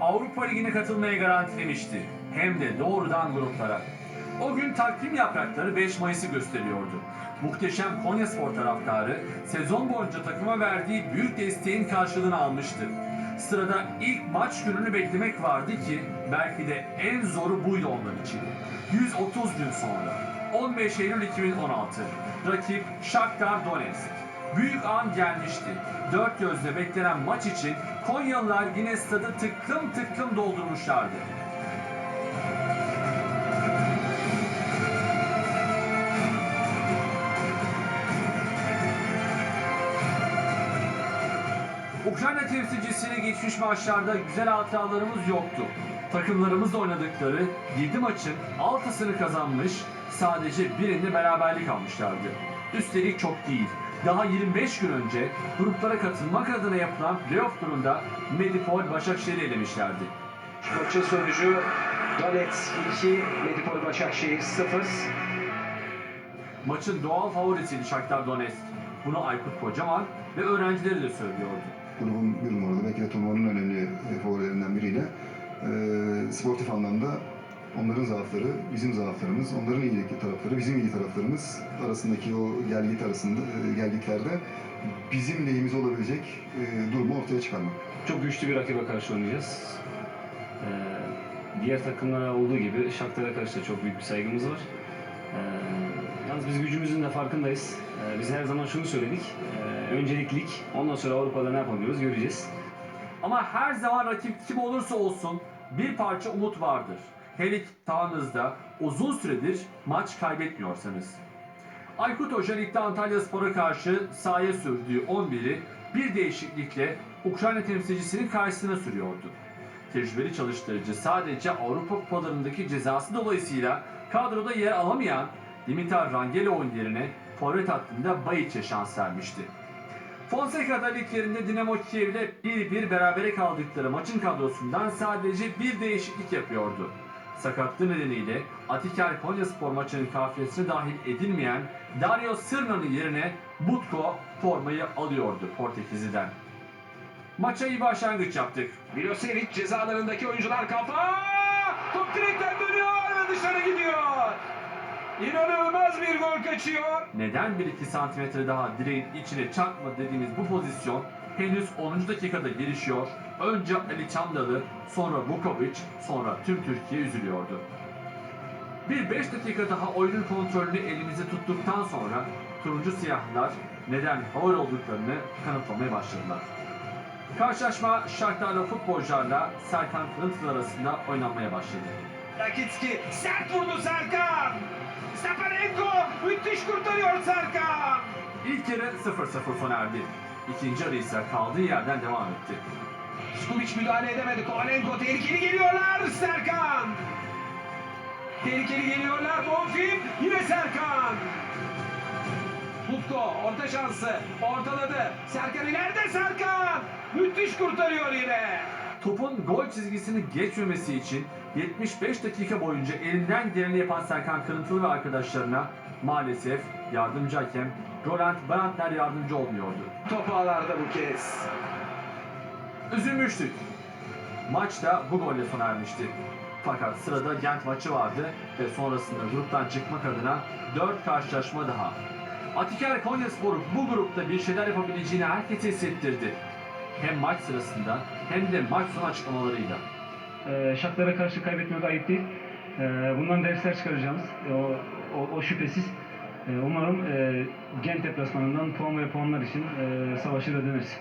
Avrupa Ligi'ne katılmayı garantilemişti. Hem de doğrudan gruplara. O gün takvim yaprakları 5 Mayıs'ı gösteriyordu. Muhteşem Konyaspor taraftarı sezon boyunca takıma verdiği büyük desteğin karşılığını almıştı. Sırada ilk maç gününü beklemek vardı ki belki de en zoru buydu onlar için. 130 gün sonra 15 Eylül 2016 rakip Shakhtar Donetsk. Büyük an gelmişti. Dört gözle beklenen maç için Konyalılar yine stadı tıklım tıklım doldurmuşlardı. Ukrayna temsilcisine geçmiş maçlarda güzel hatıralarımız yoktu. Takımlarımızla oynadıkları 7 maçın 6'sını kazanmış, sadece birinde beraberlik almışlardı. Üstelik çok değil. Daha 25 gün önce gruplara katılmak adına yapılan playoff turunda Medipol Başakşehir'i elemişlerdi. Maçın sonucu Donetsk 2, Medipol Başakşehir 0. Maçın doğal favorisiydi Shakhtar Donetsk. Bunu Aykut Kocaman ve öğrencileri de söylüyordu. grubun bir numaralı belki de turnuvanın önemli favorilerinden biriyle e, sportif anlamda onların zaafları, bizim zaaflarımız, onların iyi tarafları, bizim iyi taraflarımız arasındaki o gelgit arasında e, gelgitlerde bizim lehimize olabilecek e, durumu ortaya çıkarmak. Çok güçlü bir rakibe karşı oynayacağız. Ee, diğer takımlara olduğu gibi Shakhtar'a karşı da çok büyük bir saygımız var. Ee, yalnız biz gücümüzün de farkındayız. Ee, biz her zaman şunu söyledik. Ee, öncelik lig, ondan sonra Avrupa'da ne yapabiliyoruz göreceğiz. Ama her zaman rakip kim olursa olsun bir parça umut vardır. Hele ki sahanızda uzun süredir maç kaybetmiyorsanız. Aykut Hoca ligde Antalya Spor'a karşı sahaya sürdüğü 11'i bir değişiklikle Ukrayna temsilcisinin karşısına sürüyordu. Tecrübeli çalıştırıcı sadece Avrupa kupalarındaki cezası dolayısıyla kadroda yer alamayan Dimitar Rangelo'nun yerine forvet hattında Bayiç'e şans vermişti. Fonseca'da liglerinde Dinamo Kiev'le 1-1 berabere kaldıkları maçın kadrosundan sadece bir değişiklik yapıyordu. Sakatlığı nedeniyle Atiker Konyaspor maçının kafiyesine dahil edilmeyen Dario Sırna'nın yerine Butko formayı alıyordu Portekizli'den. Maça iyi başlangıç yaptık. Milosevic cezalarındaki oyuncular kafa! Top direkten dönüyor ve dışarı gidiyor. İnanılmaz bir gol kaçıyor. Neden 1-2 santimetre daha direğin içine çarpma dediğimiz bu pozisyon henüz 10. dakikada gelişiyor. Önce Ali Çamdalı, sonra Vukovic, sonra tüm Türkiye üzülüyordu. Bir 5 dakika daha oyunun kontrolünü elimize tuttuktan sonra turuncu siyahlar neden favori olduklarını kanıtlamaya başladılar. Karşılaşma Shakhtar'la futbolcularla Serkan Kırıntılı arasında oynanmaya başladı. Rakitski sert vurdu Serkan. Stepanenko müthiş kurtarıyor Serkan. İlk yarı 0-0 sona erdi. İkinci yarı ise kaldığı yerden devam etti. Skubic müdahale edemedi. Kovalenko tehlikeli geliyorlar. Serkan. Tehlikeli geliyorlar. Bonfim. Yine Serkan. Mutko orta şansı. Ortaladı. Serkan ileride Serkan. Müthiş kurtarıyor yine. Topun gol çizgisini geçmemesi için 75 dakika boyunca elinden geleni yapan Serkan Kırıntılı ve arkadaşlarına maalesef yardımcı hakem Roland Brandner yardımcı olmuyordu. Top ağlarda bu kez. Üzülmüştük. Maç da bu golle sona ermişti. Fakat sırada Gent maçı vardı ve sonrasında gruptan çıkmak adına 4 karşılaşma daha. Atiker Konyaspor bu grupta bir şeyler yapabileceğini herkese hissettirdi. Hem maç sırasında hem de maç sonu açıklamalarıyla. Ee, Shakhtar'a karşı kaybetmek ayıp değil. Ee, bundan dersler çıkaracağımız o, o, o şüphesiz. Ee, umarım e, Gent deplasmanından puan ve puanlar için e, savaşır da döneriz.